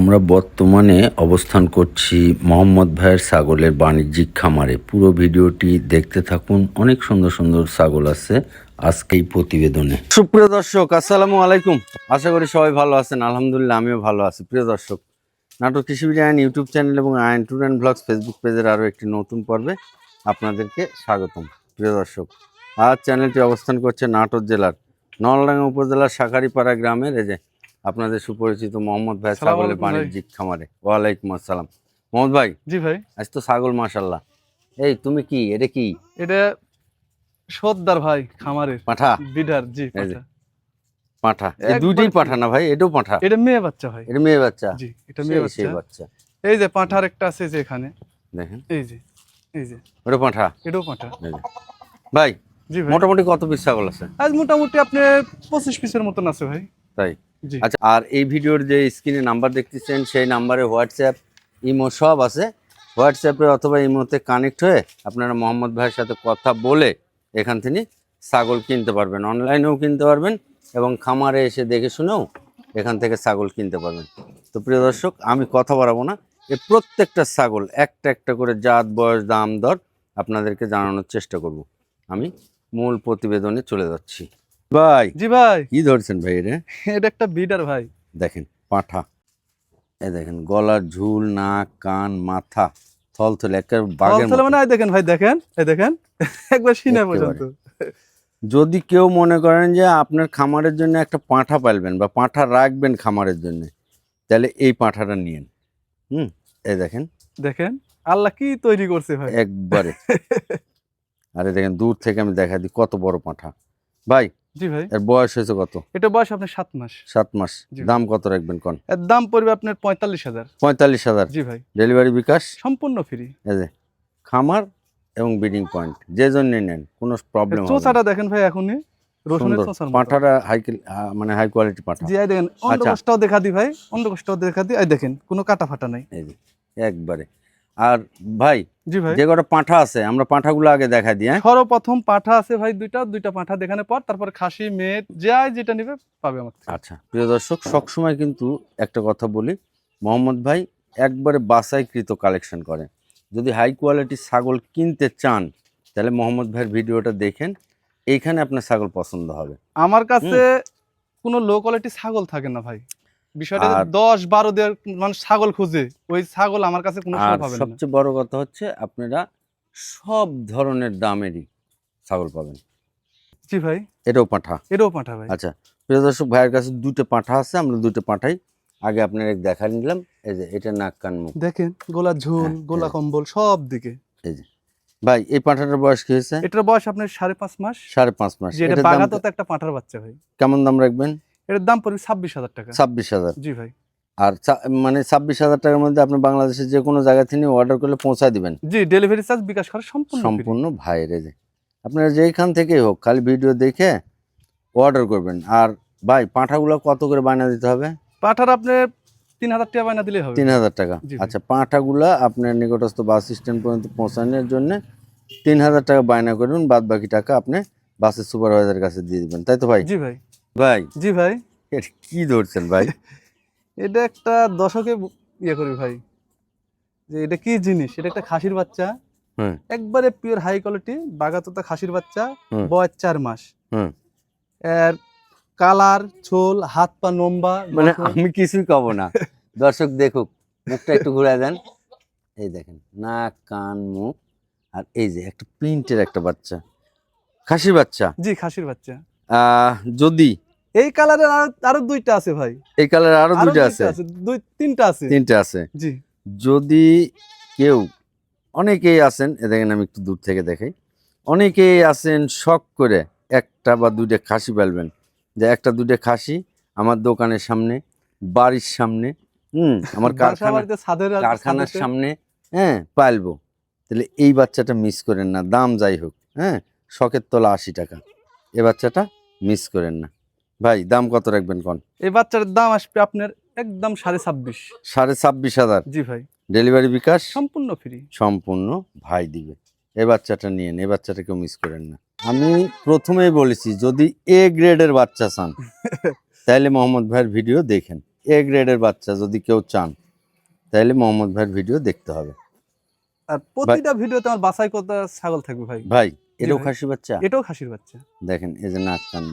আমরা বর্তমানে অবস্থান করছি মোহাম্মদ ভাইয়ের ছাগলের বাণিজ্যিক খামারে। পুরো ভিডিওটি দেখতে থাকুন, অনেক সুন্দর সুন্দর ছাগল আছে আজকে এই প্রতিবেদনে। সুপ্রিয় দর্শক, আসসালামু আলাইকুম। আশা করি সবাই ভালো আছেন। আলহামদুলিল্লাহ, আমিও ভালো আছি। প্রিয় দর্শক নাটক কৃষি বিজ্ঞান ইউটিউব চ্যানেল এবং Ayon tour and blogs Facebook পেজের আরও একটি নতুন পর্বে আপনাদেরকে স্বাগতম। প্রিয় দর্শক, আজ চ্যানেলটি অবস্থান করছে নাটোর জেলার নলডাঙ্গা উপজেলার শাখারিপাড়া গ্রামের, এই যে আপনাদের সুপরিচিত মোহাম্মদ ভাই ছাগলের বাণিজ্যিক খামারে। ওয়ালাইকুম আসসালাম। মোহাম্মদ ভাই জি ভাই। আজ তো ছাগল মাশাল্লাহ এই তুমি কি? এটা কি? এটা সর্দার ভাই খামারের পাঠা? বিডার জি পাঠা। এই দুইটাই পাঠা না ভাই? এটাও পাঠা? এটা মেয়ে বাচ্চা ভাই। এটা মেয়ে বাচ্চা? জি এটা মেয়ে বাচ্চা। বাচ্চা। এই যে পাঁঠার একটা আছে যে এখানে। দেখেন। এই যে এই যে। ওটা পাঠা? এটাও পাঁঠা। ভাই জি ভাই। মোটামুটি কত পিস ছাগল আছে? আজ মোটামুটি আপনার পঁচিশ পিসের মতন আছে ভাই। তাই? আচ্ছা আর এই ভিডিওর যে স্ক্রিনে নাম্বার দেখতেছেন, সেই নাম্বারে হোয়াটসঅ্যাপ, ইমো সব আছে। হোয়াটসঅ্যাপে অথবা ইমোতে কানেক্ট হয়ে আপনারা মোহাম্মদ ভাইয়ের সাথে কথা বলে এখান থেকে ছাগল কিনতে পারবেন। অনলাইনেও কিনতে পারবেন এবং খামারে এসে দেখে শুনেও এখান থেকে ছাগল কিনতে পারবেন। তো প্রিয় দর্শক, আমি কথা বাড়াবো না। এ প্রত্যেকটা ছাগল, একটা একটা করে জাত, বয়স, দাম, দর আপনাদেরকে জানানোর চেষ্টা করব। আমি মূল প্রতিবেদনে চলে যাচ্ছি। ভাই জি ভাই। কি ধরছেন ভাই এটা? এটা একটা বিডার ভাই। দেখেন পাঁঠা। এই দেখেন গলার ঝুল নাক কান মাথা থল থলে একেবারে বাঘের তাহলে মানে দেখেন ভাই দেখেন এই দেখেন একবার সিনে পর্যন্ত। যদি কেউ মনে করেন যে আপনার খামারের জন্য একটা পাঁঠা পালবেন বা পাঁঠা রাখবেন খামারের জন্য তাহলে এই পাঁঠাটা নিয়েন। হুম এই দেখেন। দেখেন আল্লাহ কি তৈরি করছে ভাই। একবারে। আরে দেখেন দূর থেকে আমি দেখা দিই কত বড় পাঁঠা। ভাই জি ভাই। এর বয়স হয়েছে কত? এটা বয়স আপনার সাত মাস। সাত মাস। দাম কত রাখবেন কোন? এর দাম পড়বে আপনার পঁয়তাল্লিশ হাজার। পঁয়তাল্লিশ হাজার। জি ভাই। ডেলিভারি বিকাশ? সম্পূর্ণ ফ্রি। এই যে খামার এবং ব্রিডিং পয়েন্ট যে জন্য নেন কোনো প্রবলেম চোচাটা দেখেন ভাই এখনই। পাঁঠাটা হাই মানে হাই কোয়ালিটি পাঁঠা। জি দেখেন আচ্ছা। দেখা দি ভাই দেখা দি এই দেখেন কোনো কাটা ফাটা নাই। এই যে একবারে। আর ভাই জি ভাই। যে কটা পাঁঠা আছে আমরা পাঁঠাগুলো আগে দেখা দিই হ্যাঁ? সর্বপ্রথম পাঠা আছে ভাই দুইটা দুইটা পাঠা দেখানোর পর তারপর খাসি মেয়ে যাই যেটা নিবে পাবে আমার। আচ্ছা প্রিয় দর্শক সবসময় কিন্তু একটা কথা বলি মোহাম্মদ ভাই একবারে বাছাইকৃত কালেকশন করে। যদি হাই কোয়ালিটির ছাগল কিনতে চান তাহলে মোহাম্মদ ভাইয়ের ভিডিওটা দেখেন এইখানে আপনার ছাগল পছন্দ হবে। আমার কাছে কোনো লো কোয়ালিটি ছাগল থাকে না ভাই। বিষয়টা দশ বারো দেড় মানুষ ছাগল খুঁজে ওই ছাগল আমার কাছে কোনো পাবে না। সবচেয়ে বড় কথা হচ্ছে আপনারা সব ধরনের দামেরই ছাগল পাবেন। জি ভাই। এটাও পাঁঠা। এটাও পাঠা ভাই। আচ্ছা প্রিয় দর্শক ভাইয়ের কাছে দুটো পাঁঠা আছে আমরা দুটো পাঁঠাই। আগে আপনার দেখা নিলাম এই যে এটা নাক কান মুখ। দেখেন গোলা ঝোল হ্যাঁ, গোলা হ্যাঁ। কম্বল সব দিকে। এই যে। ভাই এই পাঁঠাটার বয়স কি হয়েছে? এটার বয়স আপনার সাড়ে পাঁচ মাস। সাড়ে পাঁচ মাস। এটা এটার দাম বাগাতো তো একটা পাঠার বাচ্চা ভাই। কেমন দাম রাখবেন? এটার দাম পড়বে ছাব্বিশ হাজার টাকা। ছাব্বিশ হাজার। জি ভাই। আর মানে ছাব্বিশ হাজার টাকার মধ্যে আপনি বাংলাদেশের যে কোনো জায়গা থেকে অর্ডার করলে পৌঁছায় দিবেন। জি ডেলিভারি চার্জ বিকাশ করা সম্পূর্ণ সম্পূর্ণ ভাইয়ের এই যে আপনারা যেইখান থেকেই হোক খালি ভিডিও দেখে অর্ডার করবেন। আর ভাই পাঁঠাগুলো কত করে বানিয়ে দিতে হবে? পাঠার আপনি তিন হাজার টাকা বায়না দিলে হবে। তিন হাজার টাকা। আচ্ছা পাঁঠাগুলা আপনার নিকটস্থ বাস স্ট্যান্ড পর্যন্ত পৌঁছানোর জন্য তিন হাজার টাকা বায়না করবেন বাদ বাকি টাকা আপনি বাসের সুপারভাইজারের কাছে দিয়ে দিবেন। তাই তো ভাই? জি ভাই। ভাই? জি ভাই। এটা কি ধরছেন ভাই? এটা একটা দশকে ইয়ে করি ভাই। যে এটা কি জিনিস? এটা একটা খাসির বাচ্চা। হুম। একবারে পিওর হাই কোয়ালিটি বাগাতোতা খাসির বাচ্চা। বয়স চার মাস। হুম। এর কালার ছোল হাত পা লম্বা মানে আমি কিছুই কব না। দর্শক দেখুক মুখটা একটু ঘুরে দেন। এই দেখেন নাক কান মুখ। আর এই যে একটা প্রিন্টের একটা বাচ্চা। খাসির বাচ্চা। জি খাসির বাচ্চা। যদি। এই কালারের আরও দুইটা আছে ভাই। এই কালার আরও দুইটা আছে? দুই তিনটা আছে। তিনটে আছে। জি। যদি কেউ অনেকেই আছেন এ দেখেন আমি একটু দূর থেকে দেখাই। অনেকেই আছেন শখ করে একটা বা দুইটা খাসি পালবেন যে একটা দুইটা খাসি আমার দোকানের সামনে বাড়ির সামনে হুম আমার কারখানা কারখানার সামনে হ্যাঁ পালবো। তাহলে এই বাচ্চাটা মিস করেন না দাম যাই হোক হ্যাঁ শখের তোলা আশি টাকা। এ বাচ্চাটা মিস করেন না। ভাই দাম কত রাখবেন কোন? এই বাচ্চার দাম আসবে আপনার একদম সাড়ে ছাব্বিশ। সাড়ে ছাব্বিশ হাজার? জি ভাই। ডেলিভারি বিকাশ? সম্পূর্ণ ফ্রি। সম্পূর্ণ ভাই দিবে। এ বাচ্চাটা নিয়েন এ বাচ্চাটাকেও মিস করেন না। আমি প্রথমেই বলেছি যদি এ গ্রেডের বাচ্চা চান তাহলে মোহাম্মদ ভাইয়ের ভিডিও দেখেন। এ গ্রেডের বাচ্চা যদি কেউ চান তাহলে মোহাম্মদ ভাইয়ের ভিডিও দেখতে হবে। আর প্রতিটা ভিডিওতে আমার বাসাই কথা ছাগল থাকবে ভাই। ভাই এটাও ভাই। খাসি বাচ্চা? এটাও খাসির বাচ্চা। দেখেন এই যে নাক কান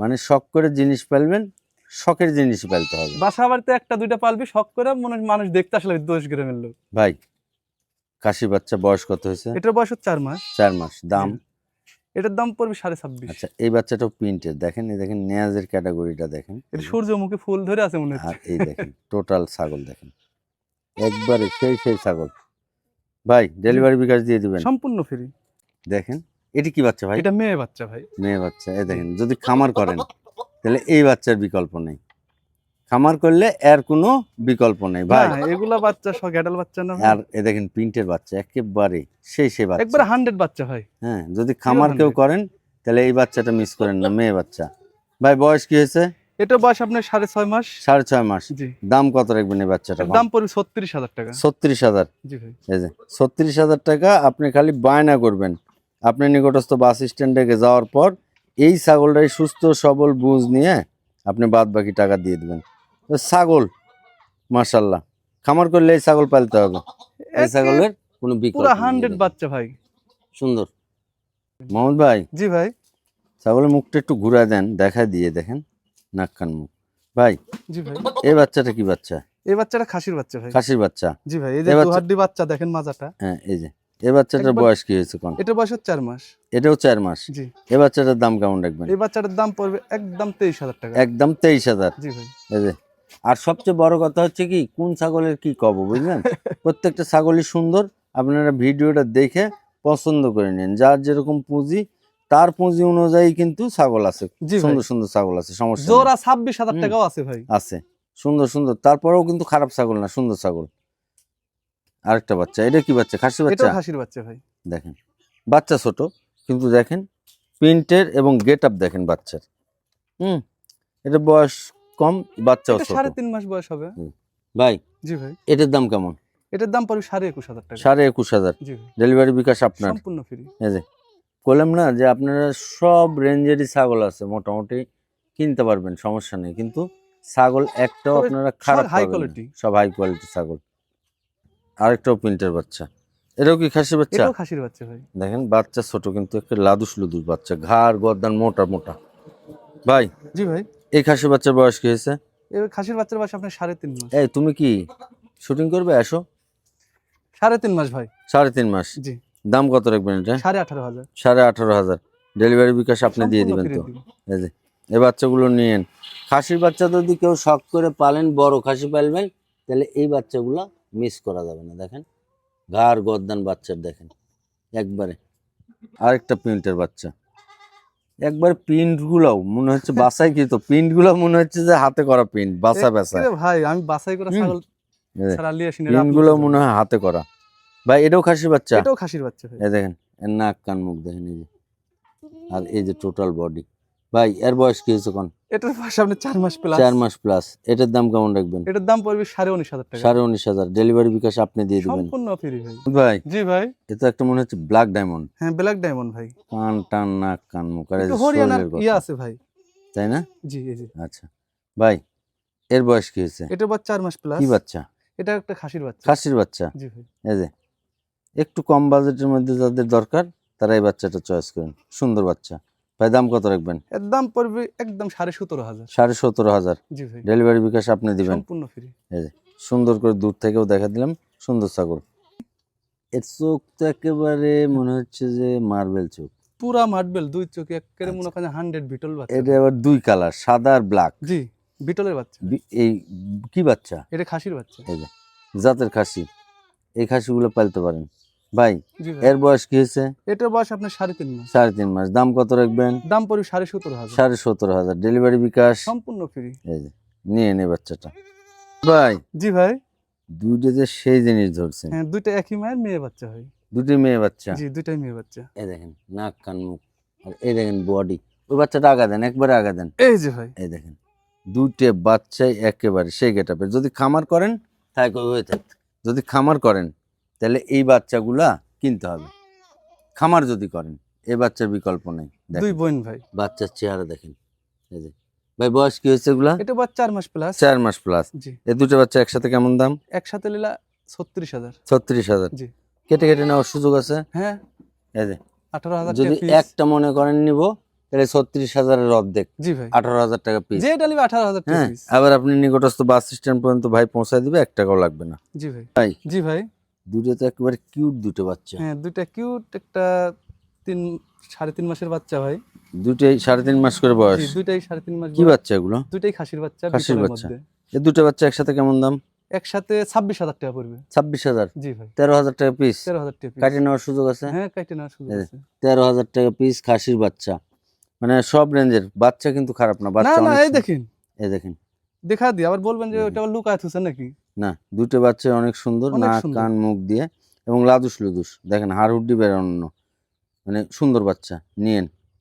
মানে শখ করে জিনিস পালবেন শখের জিনিস পালতে হবে। বাসা বাড়িতে একটা দুইটা পালবি শখ করে মনে মানুষ দেখতে আসলে দোষ গ্রামের লোক ভাই খাসি বাচ্চা বয়স কত হয়েছে? এটার বয়স হচ্ছে চার মাস। চার মাস দাম? এটার দাম পড়বে সাড়ে ছাব্বিশ। আচ্ছা এই বাচ্চাটাও প্রিন্টের দেখেন এই দেখেন নেয়াজের ক্যাটাগরিটা দেখেন। এটা সূর্যমুখী ফুল ধরে আছে মনে আর এই দেখেন টোটাল ছাগল দেখেন। একবারে সেই সেই ছাগল। ভাই ডেলিভারি বিকাশ দিয়ে দিবেন। সম্পূর্ণ ফ্রি দেখেন এটি কি বাচ্চা ভাই? এটা মেয়ে বাচ্চা ভাই। মেয়ে বাচ্চা এই দেখেন যদি খামার করেন তাহলে এই বাচ্চার বিকল্প নেই। খামার করলে এর কোনো বিকল্প নেই ভাই। এগুলা বাচ্চা সব গ্যাডাল বাচ্চা না আর এ দেখেন প্রিন্টের বাচ্চা একেবারে সেই সেই বাচ্চা। একবারে হান্ড্রেড বাচ্চা ভাই হ্যাঁ যদি খামার কেউ করেন তাহলে এই বাচ্চাটা মিস করেন না মেয়ে বাচ্চা। ভাই বয়স কি হয়েছে? এটা বয়স আপনার সাড়ে ছয় মাস? সাড়ে ছয় মাস। দাম কত রাখবেন এই বাচ্চাটা দাম পড়বে ছত্রিশ হাজার টাকা। ছত্রিশ হাজার। এই যে ছত্রিশ হাজার টাকা আপনি খালি বায়না করবেন। আপনি নিকটস্থ বাস স্ট্যান্ডে যাওয়ার পর এই ছাগলটাই সুস্থ সবল বুঝ নিয়ে আপনি বাদ বাকি টাকা দিয়ে দিবেন। ছাগল মার্শাল্লাহ খামার করলে এই ছাগল পালতে হবে। এই ছাগলের কোনো বিকল্প হান্ড্রেড বাচ্চা ভাই। সুন্দর। মোহাম্মদ ভাই জি ভাই। ছাগলের মুখটা একটু ঘুরা দেন দেখা দিয়ে দেখেন। নাক কান মুখ। ভাই জি ভাই। এই বাচ্চাটা কি বাচ্চা? এই বাচ্চাটা খাসির বাচ্চা ভাই। খাসির বাচ্চা? জি ভাই এই যে দুহাড্ডি বাচ্চা দেখেন মাজাটা। হ্যাঁ এই যে। এই বাচ্চাটার বয়স কি হয়েছে কোন? এটা বয়স চার মাস। এটাও চার মাস? জি। এই বাচ্চাটার দাম কেমন রাখবেন? এই বাচ্চাটার দাম পড়বে একদম তেইশ হাজার টাকা। একদম তেইশ হাজার। জি ভাই। এই যে। আর সবচেয়ে বড় কথা হচ্ছে কি কোন ছাগলের কি কব বুঝলেন? প্রত্যেকটা ছাগলই সুন্দর। আপনারা ভিডিওটা দেখে পছন্দ করে নিন। যার যেরকম পুঁজি তার পুঁজি অনুযায়ী কিন্তু ছাগল আছে। সুন্দর সুন্দর ছাগল আছে সমস্যা জোড়া ছাব্বিশ হাজার। টাকাও আছে ভাই। আছে। সুন্দর সুন্দর। তারপরেও কিন্তু খারাপ ছাগল না সুন্দর ছাগল। আরেকটা বাচ্চা। এটা কি বাচ্চা? খাসি বাচ্চা? খাসির বাচ্চা ভাই। দেখেন। বাচ্চা ছোট কিন্তু দেখেন প্রিন্টের এবং গেট আপ দেখেন বাচ্চার। হুম? এটা বয়স কম বাচ্চাও ছোট। সাড়ে তিন মাস বয়স হবে। ভাই জি ভাই। এটার দাম কেমন? এটার দাম পড়বে সাড়ে একুশ হাজার টাকা। সাড়ে একুশ হাজার। ডেলিভারি বিকাশ আপনার? সম্পূর্ণ ফ্রি। এই যে বললাম না যে আপনারা সব রেঞ্জেরই ছাগল আছে মোটামুটি কিনতে পারবেন সমস্যা নেই। কিন্তু ছাগল একটাও আপনারা খারাপ হাই কোয়ালিটি সব হাই কোয়ালিটি ছাগল। আরেকটাও প্রিন্টের বাচ্চা। এটাও কি খাসি বাচ্চা? খাসির বাচ্চা ভাই। দেখেন বাচ্চা ছোট কিন্তু একটা লাদুস লুদুস বাচ্চা। ঘাড় গর্দান মোটা মোটা। ভাই জি ভাই। এই খাসির বাচ্চার বয়স কি হয়েছে? এবার খাসির বাচ্চার বয়স আপনার সাড়ে তিন মাস। এই তুমি কি শুটিং করবে? আসো সাড়ে তিন মাস ভাই। সাড়ে তিন মাস। জি। দাম কত রাখবেন এটা? সাড়ে আঠারো হাজার। সাড়ে আঠারো হাজার। ডেলিভারি বিকাশ আপনি দিয়ে দিবেন তো? এই যে এই বাচ্চাগুলো নিয়েন। খাসির বাচ্চা যদি কেউ শখ করে পালেন বড় খাসি পালবেন তাহলে এই বাচ্চাগুলো মিস করা যাবে না। দেখেন ঘাড় গর্দান বাচ্চার দেখেন। একবারে আরেকটা প্রিন্টের বাচ্চা। একবার প্রিন্ট গুলাও মনে হচ্ছে বাসাই কি তো প্রিন্টগুলো মনে হচ্ছে যে হাতে করা প্রিন্ট বাসা বাসা ভাই আমি বাছাই করা। ছাগল ছাড়া লিয়ে মনে হয় হাতে করা। ভাই এটাও খাসির বাচ্চা? এটাও খাসির বাচ্চা ভাই। এই দেখেন এর নাক কান মুখ দেখেন এই যে। আর এই যে টোটাল বডি ভাই এর বয়স কি হয়েছে কোন? এটার বয়স আপনার চার মাস প্লাস চার মাস প্লাস এটার দাম কেমন রাখবেন? এটার দাম পড়বে সাড়ে উনিশ হাজার টাকা। সাড়ে উনিশ হাজার। ডেলিভারি বিকাশ আপনি দিয়ে দিবেন। সম্পূর্ণ ফ্রি ভাই। ভাই জি ভাই। এ তো একটা মনে হচ্ছে ব্ল্যাক ডায়মন্ড হ্যাঁ ব্ল্যাক ডায়মন্ড ভাই। কান টান নাক কান মুখ। আর হরিয়ানার ইয়ে আছে ভাই। তাই না? জি জি আচ্ছা। ভাই এর বয়স কি হয়েছে? এটার বয়স চার মাস প্লাস কি বাচ্চা? এটা একটা খাসির বাচ্চা। খাসির বাচ্চা? জি ভাই। এই যে একটু কম বাজেটের মধ্যে যাদের দরকার তারা এই বাচ্চাটা চয়েস করেন। সুন্দর বাচ্চা। ভাই দাম কত রাখবেন? এর দাম পড়বে একদম সাড়ে সতেরো হাজার। সাড়ে সতেরো হাজার। জি ভাই। ডেলিভারি বিকাশ আপনি দিবেন। সম্পূর্ণ ফ্রি সুন্দর করে দূর থেকেও দেখা দিলাম। সুন্দর ছাগল। এর চোখ তো একেবারে মনে হচ্ছে যে মার্বেল চোখ। পুরা মার্বেল দুই চোখে একেবারে মনে হয় হান্ড্রেড বিটল বাচ্চা। এটা আবার দুই কালার সাদা আর ব্ল্যাক জি বিটলের বাচ্চা। এই কি বাচ্চা? এটা খাসির বাচ্চা। এই যে জাতের খাসি। এই খাসিগুলো পালতে পারেন। ভাই এর বয়স কি হয়েছে? এটার বয়স আপনার সাড়ে তিন মাস। সাড়ে তিন মাস। দাম কত রাখবেন? দাম পড়বে সাড়ে সতেরো হাজার। সাড়ে সতেরো হাজার। ডেলিভারি বিকাশ? সম্পূর্ণ ফ্রি এই যে নিয়ে নে বাচ্চাটা। ভাই জি ভাই। দুইটা যে সেই জিনিস ধরছেন। হ্যাঁ দুইটা একই মায়ের মেয়ে বাচ্চা হয়। দুটি মেয়ে বাচ্চা? জি দুইটাই মেয়ে বাচ্চা। এই দেখেন নাক কান মুখ। আর এই দেখেন বডি ওই বাচ্চাটা আগা দেন একবারে আগা দেন। এই যে ভাই। এই দেখেন দুইটে বাচ্চাই একেবারে সেই গেটাপের যদি খামার করেন তাই হয়ে থাক। যদি খামার করেন তাহলে এই বাচ্চাগুলা কিনতে হবে। খামার যদি করেন এই বাচ্চার বিকল্প নেই। দুই বোন ভাই। বাচ্চার চেহারা দেখেন। এই যে ভাই বয়স কি হয়েছে এগুলা? এটা বাচ্চা চার মাস প্লাস চার মাস প্লাস এই দুটো বাচ্চা একসাথে কেমন দাম? একসাথে নিলা ছত্রিশ হাজার। ছত্রিশ হাজার। জি। কেটে কেটে নেওয়ার সুযোগ আছে? হ্যাঁ। এই যে আঠারো হাজার যদি একটা মনে করেন নিব তাহলে ছত্রিশ হাজারের অর্ধেক। জি ভাই। আঠারো হাজার টাকা পিস যেটা নিবে আঠারো হাজার হ্যাঁ আবার আপনি নিকটস্থ বাস স্ট্যান্ড পর্যন্ত ভাই পৌঁছায় দিবে এক টাকাও লাগবে না। জি ভাই। জি ভাই। দুটো তো একেবারে কিউট দুটো বাচ্চা। হ্যাঁ দুইটা কিউট একটা তিন সাড়ে তিন মাসের বাচ্চা ভাই। দুটোই সাড়ে তিন মাস করে বয়স। জি দুইটাই সাড়ে তিন মাস কি বাচ্চা এগুলো? দুইটাই খাসির বাচ্চা খাসির বাচ্চা। এই দুটো বাচ্চা একসাথে কেমন দাম? একসাথে ছাব্বিশ হাজার টাকা পড়বে। ছাব্বিশ হাজার? জি ভাই। তেরো হাজার টাকা পিস তেরো হাজার টাকা। কাটিয়ে নেওয়ার সুযোগ আছে? হ্যাঁ কাটে নেওয়ার সুযোগ আছে। তেরো হাজার টাকা পিস খাসির বাচ্চা। মানে সব রেঞ্জের বাচ্চা কিন্তু খারাপ না বাচ্চা না এই দেখেন। এই দেখেন। দেখা দি আবার বলবেন যে। ওটা লুকায় থুছে নাকি? না দুটো বাচ্চা অনেক সুন্দর নাক কান মুখ দিয়ে এবং লাদুস লুদুস দেখেন হাড় হুড্ডি বেরোনো। মানে সুন্দর বাচ্চা নিয়েন।